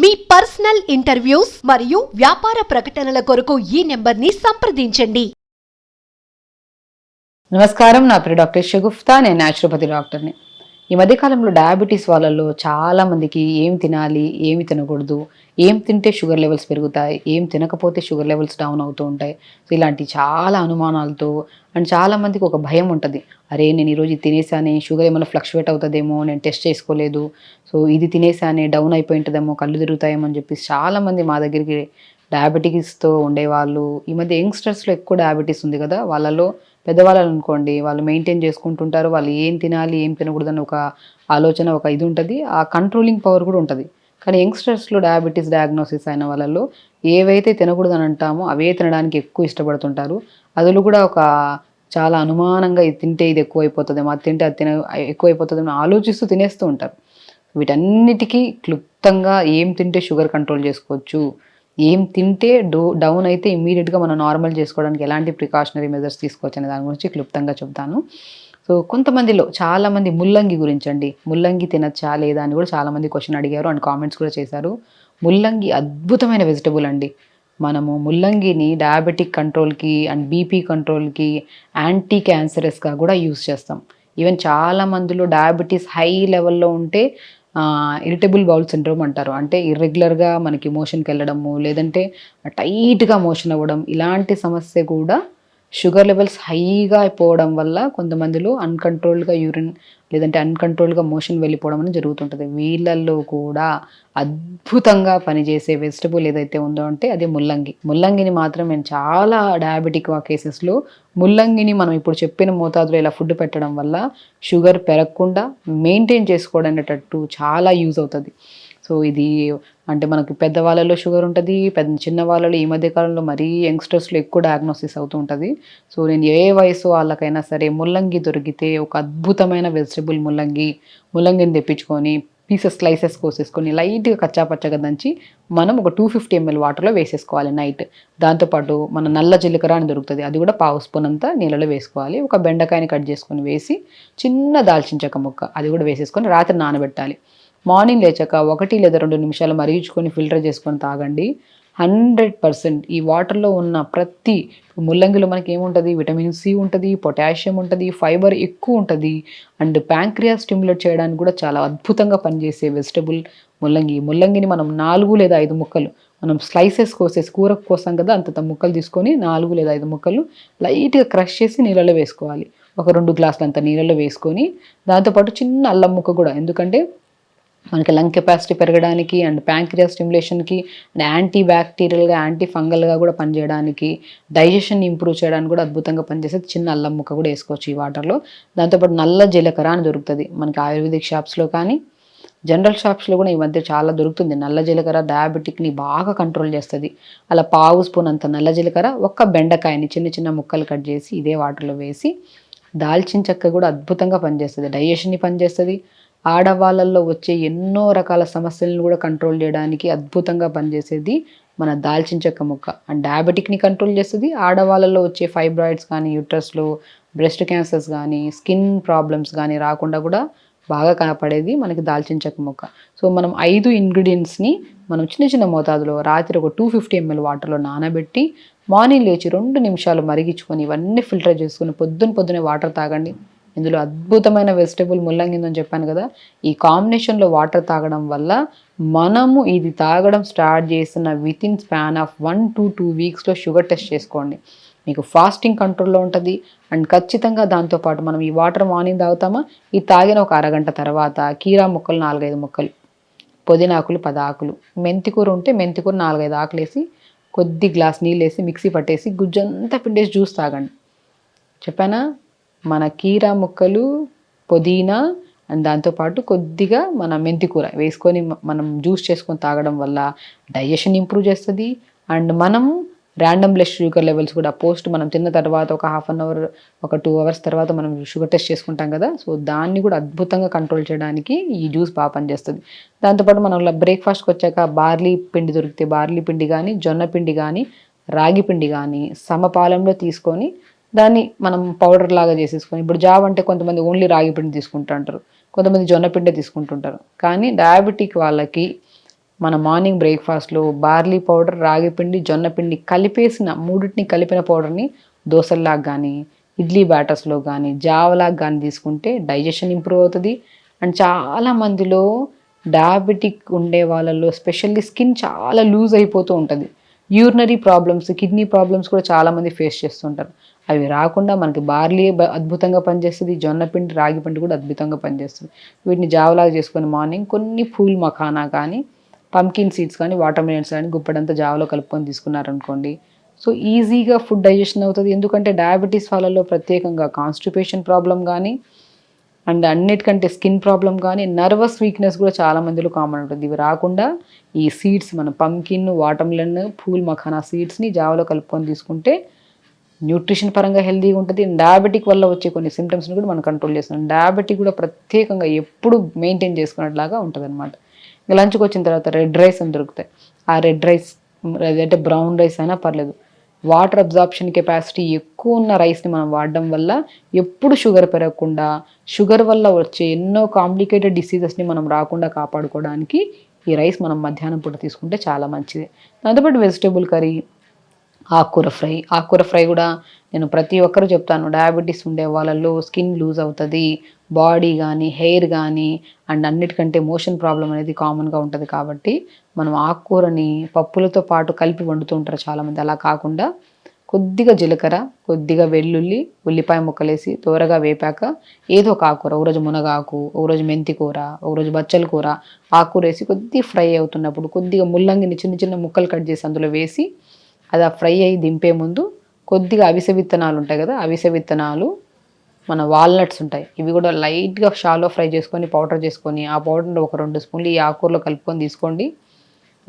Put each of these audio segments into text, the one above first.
మీ personal interviews మరియు వ్యాపార ప్రకటనల కొరకు ఈ నెంబర్ని సంప్రదించండి. నమస్కారం నా పేరు డాక్టర్ షగుఫ్తా నేను న్యాచురోపతి డాక్టర్ని. ఈ మధ్యకాలంలో డయాబెటీస్ వాళ్ళల్లో చాలామందికి ఏం తినాలి ఏమి తినకూడదు ఏం తింటే షుగర్ లెవెల్స్ పెరుగుతాయి ఏం తినకపోతే షుగర్ లెవెల్స్ డౌన్ అవుతూ ఉంటాయి. సో ఇలాంటి చాలా అనుమానాలతో అండ్ చాలామందికి ఒక భయం ఉంటుంది. అరే నేను ఈరోజు తినేసానే షుగర్ ఏమైనా ఫ్లక్చువేట్ అవుతుందేమో నేను టెస్ట్ చేసుకోలేదు. సో ఇది తినేసానే డౌన్ అయిపోయి ఉంటుందేమో కళ్ళు తిరుగుతాయేమో అని చెప్పి చాలా మంది మా దగ్గరికి డయాబెటీస్తో ఉండేవాళ్ళు. ఈ మధ్య యంగ్స్టర్స్లో ఎక్కువ డయాబెటీస్ ఉంది కదా వాళ్ళలో పెద్దవాళ్ళు అనుకోండి వాళ్ళు మెయింటైన్ చేసుకుంటుంటారు వాళ్ళు ఏం తినాలి ఏం తినకూడదని ఒక ఆలోచన ఒక ఇది ఉంటుంది. ఆ కంట్రోలింగ్ పవర్ కూడా ఉంటుంది. కానీ యంగ్స్టర్స్లో డయాబెటీస్ డయాగ్నోసిస్ అయిన వాళ్ళలో ఏవైతే తినకూడదని అంటామో అవే తినడానికి ఎక్కువ ఇష్టపడుతుంటారు. అదులు కూడా ఒక చాలా అనుమానంగా ఇది తింటే ఇది ఎక్కువైపోతుందేమో అది తింటే అది తిన ఎక్కువైపోతుందేమో ఆలోచిస్తూ తినేస్తూ ఉంటారు. వీటన్నిటికీ క్లుప్తంగా ఏం తింటే షుగర్ కంట్రోల్ చేసుకోవచ్చు ఏం తింటే డో డౌన్ అయితే ఇమీడియట్గా మనం నార్మల్ చేసుకోవడానికి ఎలాంటి ప్రికాషనరీ మెజర్స్ తీసుకోవచ్చు అనే దాని గురించి క్లుప్తంగా చెప్తాను సో కొంతమందిలో చాలామంది ముల్లంగి గురించి అండి. ముల్లంగి తినచ్చా లేదా అని కూడా చాలామంది క్వశ్చన్ అడిగారు అండ్ కామెంట్స్ కూడా చేశారు. ముల్లంగి అద్భుతమైన వెజిటబుల్ అండి. మనము ముల్లంగిని డయాబెటిక్ కంట్రోల్కి అండ్ బీపీ కంట్రోల్కి యాంటీ క్యాన్సరస్గా కూడా యూస్ చేస్తాం. ఈవెన్ చాలా మందిలో డయాబెటీస్ హై లెవెల్లో ఉంటే ఇరిటబుల్ బౌల్ సిండ్రోమ్ అంటారు. అంటే ఇర్రెగ్యులర్గా మనకి మోషన్కి వెళ్ళడము లేదంటే టైట్గా మోషన్ అవ్వడం ఇలాంటి సమస్య కూడా షుగర్ లెవెల్స్ హైగా అయిపోవడం వల్ల కొంతమందిలో అన్కంట్రోల్డ్గా యూరిన్ లేదంటే అన్కంట్రోల్డ్గా మోషన్ వెళ్ళిపోవడం అనేది జరుగుతుంటుంది. వీళ్ళల్లో కూడా అద్భుతంగా పనిచేసే వెజిటబుల్ ఏదైతే ఉందో అంటే అది ముల్లంగి. ముల్లంగిని మాత్రం నేను చాలా డయాబెటిక్ కేసెస్లో ముల్లంగిని మనం ఇప్పుడు చెప్పిన మోతాదులో ఇలా ఫుడ్ పెట్టడం వల్ల షుగర్ పెరగకుండా మెయింటైన్ చేసుకోవడం అనేటట్టు చాలా యూజ్ అవుతుంది. సో ఇది అంటే మనకి పెద్దవాళ్ళలో షుగర్ ఉంటుంది పెద్ద చిన్న వాళ్ళలో ఈ మధ్య కాలంలో మరీ యంగ్స్టర్స్లో ఎక్కువ డయాగ్నోసిస్ అవుతూ ఉంటుంది. సో నేను ఏ వయసు వాళ్ళకైనా సరే ముల్లంగి దొరికితే ఒక అద్భుతమైన వెజిటబుల్ ముల్లంగి ముల్లంగిని తెప్పించుకొని పీసెస్ స్లైసెస్ కోసేసుకొని లైట్గా కచ్చాపచ్చగా దంచి మనం ఒక టూ ఫిఫ్టీ ఎంఎల్ వాటర్లో వేసేసుకోవాలి నైట్ దాంతోపాటు మన నల్ల జీలకర్ర అని దొరుకుతుంది అది కూడా పావు స్పూన్ అంతా నీళ్ళలో వేసుకోవాలి. ఒక బెండకాయని కట్ చేసుకొని వేసి చిన్న దాల్చిన చెక్క ముక్క అది కూడా వేసేసుకొని రాత్రి నానబెట్టాలి. మార్నింగ్ లేచాక ఒకటి లేదా రెండు నిమిషాలు మరిగించుకొని ఫిల్టర్ చేసుకొని తాగండి. హండ్రెడ్ పర్సెంట్ ఈ వాటర్లో ఉన్న ప్రతి ముల్లంగిలో మనకి ఏముంటుంది? విటమిన్ సి ఉంటుంది పొటాషియం ఉంటుంది ఫైబర్ ఎక్కువ ఉంటుంది. అండ్ ప్యాంక్రియా స్టిమ్యులేట్ చేయడానికి కూడా చాలా అద్భుతంగా పనిచేసే వెజిటబుల్ ముల్లంగి. ముల్లంగిని మనం నాలుగు లేదా ఐదు ముక్కలు మనం స్లైసెస్ కోసేసి కూర కోసం కదా అంత ముక్కలు తీసుకొని నాలుగు లేదా ఐదు ముక్కలు లైట్గా క్రష్ చేసి నీళ్ళలో వేసుకోవాలి. ఒక రెండు గ్లాసులు అంత నీళ్ళలో వేసుకొని దాంతోపాటు చిన్న అల్లం ముక్క కూడా. ఎందుకంటే మనకి లంగ్ కెపాసిటీ పెరగడానికి అండ్ ప్యాంక్రియా స్టిమ్యులేషన్కి అండ్ యాంటీ బ్యాక్టీరియల్గా యాంటీ ఫంగల్గా కూడా పనిచేయడానికి డైజెషన్ ఇంప్రూవ్ చేయడానికి కూడా అద్భుతంగా పనిచేసేది చిన్న అల్లం ముక్క కూడా వేసుకోవచ్చు ఈ వాటర్లో దాంతోపాటు నల్ల జీలకర్ర అని దొరుకుతుంది. మనకి ఆయుర్వేదిక్ షాప్స్లో కానీ జనరల్ షాప్స్లో కూడా ఈ మధ్య చాలా దొరుకుతుంది. నల్ల జీలకర్ర డయాబెటిక్ని బాగా కంట్రోల్ చేస్తుంది. అలా పావు స్పూన్ అంత నల్ల జీలకర్ర ఒక్క బెండకాయని చిన్న చిన్న ముక్కలు కట్ చేసి ఇదే వాటర్లో వేసి దాల్చిన చెక్క కూడా అద్భుతంగా పనిచేస్తుంది. డైజెషన్ని పనిచేస్తుంది. ఆడవాళ్ళల్లో వచ్చే ఎన్నో రకాల సమస్యలను కూడా కంట్రోల్ చేయడానికి అద్భుతంగా పనిచేసేది మన దాల్చిన చెక్క ముక్క. అండ్ డయాబెటిక్ని కంట్రోల్ చేస్తుంది ఆడవాళ్ళలో వచ్చే ఫైబ్రాయిడ్స్ కానీ యూట్రస్లో బ్రెస్ట్ క్యాన్సర్స్ కానీ స్కిన్ ప్రాబ్లమ్స్ కానీ రాకుండా కూడా బాగా కనపడేది మనకి దాల్చిన చెక్క ముక్క. సో మనం ఐదు ఇంగ్రీడియంట్స్ని మనం చిన్న చిన్న మోతాదులో రాత్రి ఒక టూ ఫిఫ్టీ ఎంఎల్ వాటర్లో నానబెట్టి మార్నింగ్ లేచి రెండు నిమిషాలు మరిగించుకొని ఇవన్నీ ఫిల్టర్ చేసుకుని పొద్దున పొద్దునే వాటర్ తాగండి. ఇందులో అద్భుతమైన వెజిటబుల్ ముల్లంగి అని చెప్పాను కదా ఈ కాంబినేషన్లో వాటర్ తాగడం వల్ల మనము ఇది తాగడం స్టార్ట్ చేసిన with in span of one to two వీక్స్లో sugar test చేసుకోండి. మీకు ఫాస్టింగ్ కంట్రోల్లో ఉంటుంది. అండ్ ఖచ్చితంగా దాంతోపాటు మనం ఈ వాటర్ మార్నింగ్ తాగుతామా? ఈ తాగిన ఒక అరగంట తర్వాత కీరా ముక్కలు నాలుగైదు ముక్కలు పుదీనాకులు పది ఆకులు మెంతికూర ఉంటే మెంతికూర నాలుగైదు ఆకులు వేసి కొద్ది గ్లాస్ నీళ్ళు వేసి మిక్సీ పట్టేసి గుజ్జంతా పిండేసి జ్యూస్ తాగండి. చెప్పానా? మన కీరా ముక్కలు పుదీనా అండ్ దాంతోపాటు కొద్దిగా మన మెంతికూర వేసుకొని మనం జ్యూస్ చేసుకొని తాగడం వల్ల డైజెషన్ ఇంప్రూవ్ చేస్తుంది. అండ్ మనం ర్యాండమ్ బ్లడ్ షుగర్ లెవెల్స్ కూడా పోస్ట్ మనం తిన్న తర్వాత ఒక హాఫ్ అన్ అవర్ ఒక టూ అవర్స్ తర్వాత మనం షుగర్ టెస్ట్ చేసుకుంటాం కదా. సో దాన్ని కూడా అద్భుతంగా కంట్రోల్ చేయడానికి ఈ జ్యూస్ బాగా పనిచేస్తుంది. దాంతోపాటు మనం బ్రేక్ఫాస్ట్కి వచ్చాక బార్లీ పిండి దొరికితే బార్లీ పిండి కానీ జొన్న పిండి కానీ రాగి పిండి కానీ సమపాలంలో తీసుకొని దాన్ని మనం పౌడర్ లాగా చేసేసుకొని ఇప్పుడు జావ్ అంటే కొంతమంది ఓన్లీ రాగి పిండి తీసుకుంటుంటారు కొంతమంది జొన్న పిండి తీసుకుంటుంటారు. కానీ డయాబెటిక్ వాళ్ళకి మన మార్నింగ్ బ్రేక్ఫాస్ట్లో బార్లీ పౌడర్ రాగి పిండి జొన్న పిండి కలిపేసిన మూడింటిని కలిపిన పౌడర్ని దోశల్లాగా కానీ ఇడ్లీ బ్యాటర్స్లో కానీ జావలాగా కానీ తీసుకుంటే డైజెషన్ ఇంప్రూవ్ అవుతుంది. అండ్ చాలా మందిలో డయాబెటిక్ ఉండే వాళ్ళలో స్పెషల్లీ స్కిన్ చాలా లూజ్ అయిపోతూ ఉంటుంది. యూరినరీ ప్రాబ్లమ్స్ కిడ్నీ ప్రాబ్లమ్స్ కూడా చాలామంది ఫేస్ చేస్తుంటారు. అవి రాకుండా మనకి బార్లీ బ- అద్భుతంగా పనిచేస్తుంది జొన్నపిండి రాగి పిండి కూడా అద్భుతంగా పనిచేస్తుంది. వీటిని జావలాగా చేసుకొని మార్నింగ్ కొన్ని పూల్ మఖానా కానీ పంకిన్ సీడ్స్ కానీ వాటర్ మిలన్స్ కానీ గుప్పడంతా జావలో కలుపుకొని తీసుకున్నారనుకోండి. సో ఈజీగా ఫుడ్ డైజెషన్ అవుతుంది. ఎందుకంటే డయాబెటీస్ వాళ్ళలో ప్రత్యేకంగా కాన్స్టిపేషన్ ప్రాబ్లం కానీ అండ్ అన్నిటికంటే స్కిన్ ప్రాబ్లం కానీ నర్వస్ వీక్నెస్ కూడా చాలా మందిలో కామన్ ఉంటుంది. ఇవి రాకుండా ఈ సీడ్స్ మన పంకిన్ వాటర్మిలన్ పూల్ మఖానా సీడ్స్ని జావలో కలుపుకొని తీసుకుంటే న్యూట్రిషన్ పరంగా హెల్తీగా ఉంటుంది. డయాబెటిక్ వల్ల వచ్చే కొన్ని సిమ్టమ్స్ని కూడా మనం కంట్రోల్ చేస్తున్నాం. డయాబెటిక్ కూడా ప్రత్యేకంగా ఎప్పుడు మెయింటైన్ చేసుకున్నట్లాగా ఉంటుంది అనమాట ఇంకా లంచ్కి వచ్చిన తర్వాత రెడ్ రైస్ అని దొరుకుతాయి. ఆ రెడ్ రైస్ లేదంటే బ్రౌన్ రైస్ అయినా పర్లేదు. వాటర్ అబ్జార్ప్షన్ కెపాసిటీ ఎక్కువ ఉన్న రైస్ని మనం వాడడం వల్ల ఎప్పుడు షుగర్ పెరగకుండా షుగర్ వల్ల వచ్చే ఎన్నో కాంప్లికేటెడ్ డిసీజెస్ని మనం రాకుండా కాపాడుకోవడానికి ఈ రైస్ మనం మధ్యాహ్నం పూట తీసుకుంటే చాలా మంచిది. దాంతోపాటు వెజిటేబుల్ కర్రీ ఆకుకూర ఫ్రై. ఆకుకూర ఫ్రై కూడా నేను ప్రతి ఒక్కరు చెప్తాను. డయాబెటీస్ ఉండే వాళ్ళల్లో స్కిన్ లూజ్ అవుతుంది బాడీ కానీ హెయిర్ కానీ అండ్ అన్నిటికంటే మోషన్ ప్రాబ్లం అనేది కామన్గా ఉంటుంది కాబట్టి మనం ఆకుకూరని పప్పులతో పాటు కలిపి వండుతుంటారు చాలామంది. అలా కాకుండా కొద్దిగా జీలకర్ర కొద్దిగా వెల్లుల్లి ఉల్లిపాయ ముక్కలేసి త్వరగా వేపాక ఏదో ఒక ఆకుకూర ఒకరోజు మునగాకు ఒకరోజు మెంతి కూర ఒకరోజు బచ్చల కూర ఆకుకూర వేసి కొద్దిగా ఫ్రై అవుతున్నప్పుడు కొద్దిగా ముల్లంగిని చిన్న చిన్న ముక్కలు కట్ చేసి అందులో వేసి అది ఆ ఫ్రై అయ్యి దింపే ముందు కొద్దిగా అవిసె విత్తనాలు ఉంటాయి కదా అవిసె విత్తనాలు మన వాల్నట్స్ ఉంటాయి. ఇవి కూడా లైట్గా షాలో ఫ్రై చేసుకొని పౌడర్ చేసుకొని ఆ పౌడర్ని ఒక రెండు స్పూన్లు ఈ ఆకూరలో కలుపుకొని తీసుకోండి.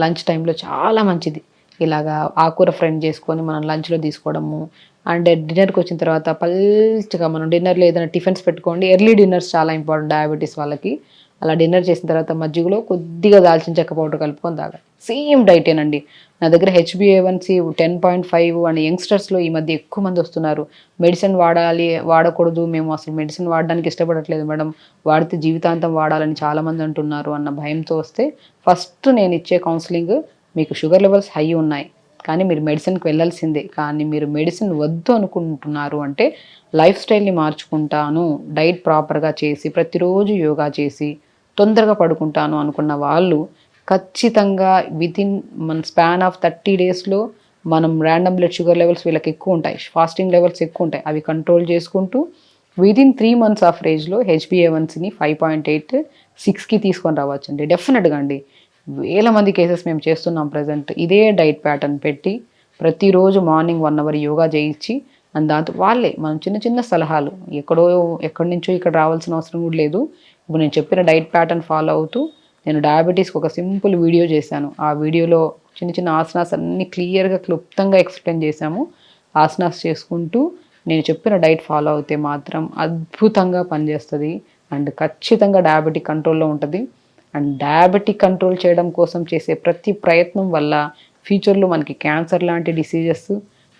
లంచ్ టైంలో చాలా మంచిది. ఇలాగా ఆకూర ఫ్రైన్ చేసుకొని మనం లంచ్లో తీసుకోవడము. అండ్ డిన్నర్కి వచ్చిన తర్వాత పల్చగా మనం డిన్నర్లో ఏదైనా టిఫిన్స్ పెట్టుకోండి. ఎర్లీ డిన్నర్స్ చాలా ఇంపార్టెంట్ డయాబెటీస్ వాళ్ళకి. అలా డిన్నర్ చేసిన తర్వాత మజ్జిగలో కొద్దిగా దాల్చిన చెక్క పౌడర్ కలుపుకొని తాగాలి. సేమ్ డైటేనండి నా దగ్గర హెచ్బిఏవన్సీ టెన్ పాయింట్ ఫైవ్ అండ్ యంగ్స్టర్స్లో ఈ మధ్య ఎక్కువ మంది వస్తున్నారు. మెడిసిన్ వాడాలి వాడకూడదు. మేము అసలు మెడిసిన్ వాడడానికి ఇష్టపడట్లేదు మేడం. వాడితే జీవితాంతం వాడాలని చాలామంది అంటున్నారు అన్న భయంతో వస్తే ఫస్ట్ నేను ఇచ్చే కౌన్సిలింగ్ మీకు షుగర్ లెవెల్స్ హై ఉన్నాయి. కానీ మీరు మెడిసిన్కి వెళ్ళాల్సిందే. కానీ మీరు మెడిసిన్ వద్దు అనుకుంటున్నారు అంటే లైఫ్ స్టైల్ని మార్చుకుంటాను. డైట్ ప్రాపర్గా చేసి ప్రతిరోజు యోగా చేసి తొందరగా పడుకుంటాను అనుకున్న వాళ్ళు ఖచ్చితంగా వితిన్ మన స్పాన్ ఆఫ్ థర్టీ డేస్లో మనం ర్యాండమ్ బ్లడ్ షుగర్ లెవెల్స్ వీళ్ళకి ఎక్కువ ఉంటాయి. ఫాస్టింగ్ లెవెల్స్ ఎక్కువ ఉంటాయి. అవి కంట్రోల్ చేసుకుంటూ విదిన్ త్రీ మంత్స్ ఆఫ్ రేజ్లో హెచ్బిఏవన్సీని ఫైవ్ పాయింట్ ఎయిట్ సిక్స్కి తీసుకొని రావచ్చు అండి డెఫినెట్గా అండి. వేల మంది కేసెస్ మేము చేస్తున్నాం ప్రజెంట్ ఇదే డైట్ ప్యాటర్న్ పెట్టి ప్రతిరోజు మార్నింగ్ వన్ అవర్ యోగా చేయించి అండ్ దాంతో వాళ్ళే మనం చిన్న చిన్న సలహాలు. ఎక్కడో ఎక్కడి నుంచో ఇక్కడ రావాల్సిన అవసరం కూడా లేదు. ఇప్పుడు నేను చెప్పిన డైట్ ప్యాటర్న్ ఫాలో అవుతూ నేను డయాబెటీస్కి ఒక సింపుల్ వీడియో చేశాను. ఆ వీడియోలో చిన్న చిన్న ఆసనాస్ అన్నీ క్లియర్గా క్లుప్తంగా ఎక్స్ప్లెయిన్ చేశాము. ఆసనాస్ చేసుకుంటూ నేను చెప్పిన డైట్ ఫాలో అయితే మాత్రం అద్భుతంగా పనిచేస్తుంది. అండ్ ఖచ్చితంగా డయాబెటిక్ కంట్రోల్లో ఉంటుంది. అండ్ డయాబెటిక్ కంట్రోల్ చేయడం కోసం చేసే ప్రతి ప్రయత్నం వల్ల ఫ్యూచర్లో మనకి క్యాన్సర్ లాంటి డిసీజెస్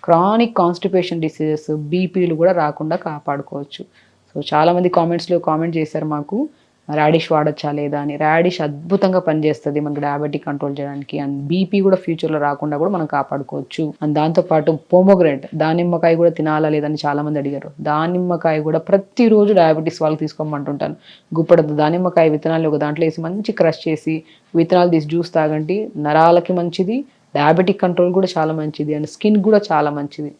క్రానిక్ కాన్స్టిపేషన్ డిసీజెస్ బీపీలు కూడా రాకుండా కాపాడుకోవచ్చు. సో చాలామంది కామెంట్స్లో కామెంట్ చేశారు మాకు. రాడిష్ వాడచ్చా లేదా అని. రాడిష్ అద్భుతంగా పనిచేస్తుంది మనకి డయాబెటిక్ కంట్రోల్ చేయడానికి. అండ్ బీపీ కూడా ఫ్యూచర్లో రాకుండా కూడా మనం కాపాడుకోవచ్చు. అండ్ దాంతోపాటు పోమోగ్రెంట్ దానిమ్మకాయ కూడా తినాలా లేదని చాలామంది అడిగారు. దానిమ్మకాయ కూడా ప్రతిరోజు డయాబెటీస్ వాళ్ళకి తీసుకోమంటుంటాను గుప్పడదు దానిమ్మకాయ విత్తనాలు ఒక దాంట్లో వేసి మంచి క్రష్ చేసి విత్తనాలు తీసి జ్యూస్ తాగండి. నరాలకి మంచిది. డయాబెటిక్ కంట్రోల్ కూడా చాలా మంచిది. అండ్ స్కిన్ కూడా చాలా మంచిది.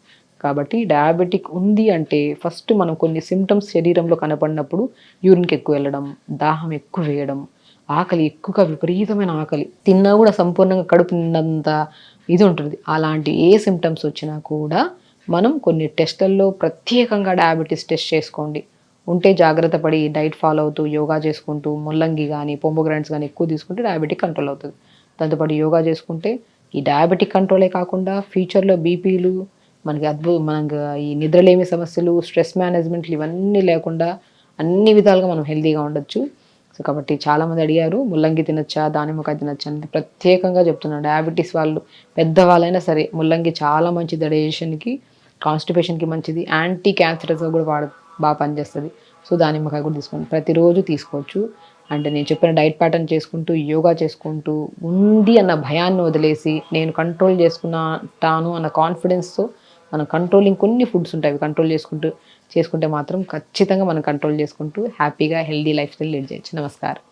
కాబట్టి డయాబెటిక్ ఉంది అంటే ఫస్ట్ మనం కొన్ని సిమ్టమ్స్ శరీరంలో కనపడినప్పుడు యూరిన్కి ఎక్కువ వెళ్ళడం దాహం ఎక్కువ వేయడం ఆకలి ఎక్కువగా విపరీతమైన ఆకలి. తిన్నా కూడా సంపూర్ణంగా కడుపు నిన్నంత ఇది ఉంటుంది. అలాంటి ఏ సిమ్టమ్స్ వచ్చినా కూడా మనం కొన్ని టెస్టుల్లో ప్రత్యేకంగా డయాబెటీస్ టెస్ట్ చేసుకోండి. ఉంటే జాగ్రత్త పడి డైట్ ఫాలో అవుతూ యోగా చేసుకుంటూ ముల్లంగి కానీ పొంబోగ్రాండ్స్ కానీ ఎక్కువ తీసుకుంటే డయాబెటిక్ కంట్రోల్ అవుతుంది. దాంతోపాటు యోగా చేసుకుంటే ఈ డయాబెటిక్ కంట్రోలే కాకుండా ఫ్యూచర్లో బీపీలు మనకి అద్భు మనకు ఈ నిద్రలేమి సమస్యలు స్ట్రెస్ మేనేజ్మెంట్లు ఇవన్నీ లేకుండా అన్ని విధాలుగా మనం హెల్తీగా ఉండొచ్చు. సో కాబట్టి చాలామంది అడిగారు ముల్లంగి తినొచ్చా దానిమ్మకాయ తినొచ్చా అని ప్రత్యేకంగా చెప్తున్నాను. డయాబెటీస్ వాళ్ళు పెద్దవాళ్ళైనా సరే ముల్లంగి చాలా మంచిది డైజెషన్కి కాన్స్టిపేషన్కి మంచిది. యాంటీ క్యాన్సరస్గా కూడా వాడ బాగా పనిచేస్తుంది. సో దానిమ్మకాయ కూడా తీసుకోండి. ప్రతిరోజు తీసుకోవచ్చు. అంటే నేను చెప్పిన డైట్ ప్యాటర్న్ చేసుకుంటూ యోగా చేసుకుంటూ ఉంది అన్న భయాన్ని వదిలేసి నేను కంట్రోల్ చేసుకున్నాను అన్న కాన్ఫిడెన్స్తో మనం కంట్రోలింగ్ కొన్ని ఫుడ్స్ ఉంటాయి. అవి కంట్రోల్ చేసుకుంటూ చేసుకుంటే మాత్రం ఖచ్చితంగా మనం కంట్రోల్ చేసుకుంటూ హ్యాపీగా హెల్దీ లైఫ్ స్టైల్ లీడ్ చేయొచ్చు. నమస్కారం.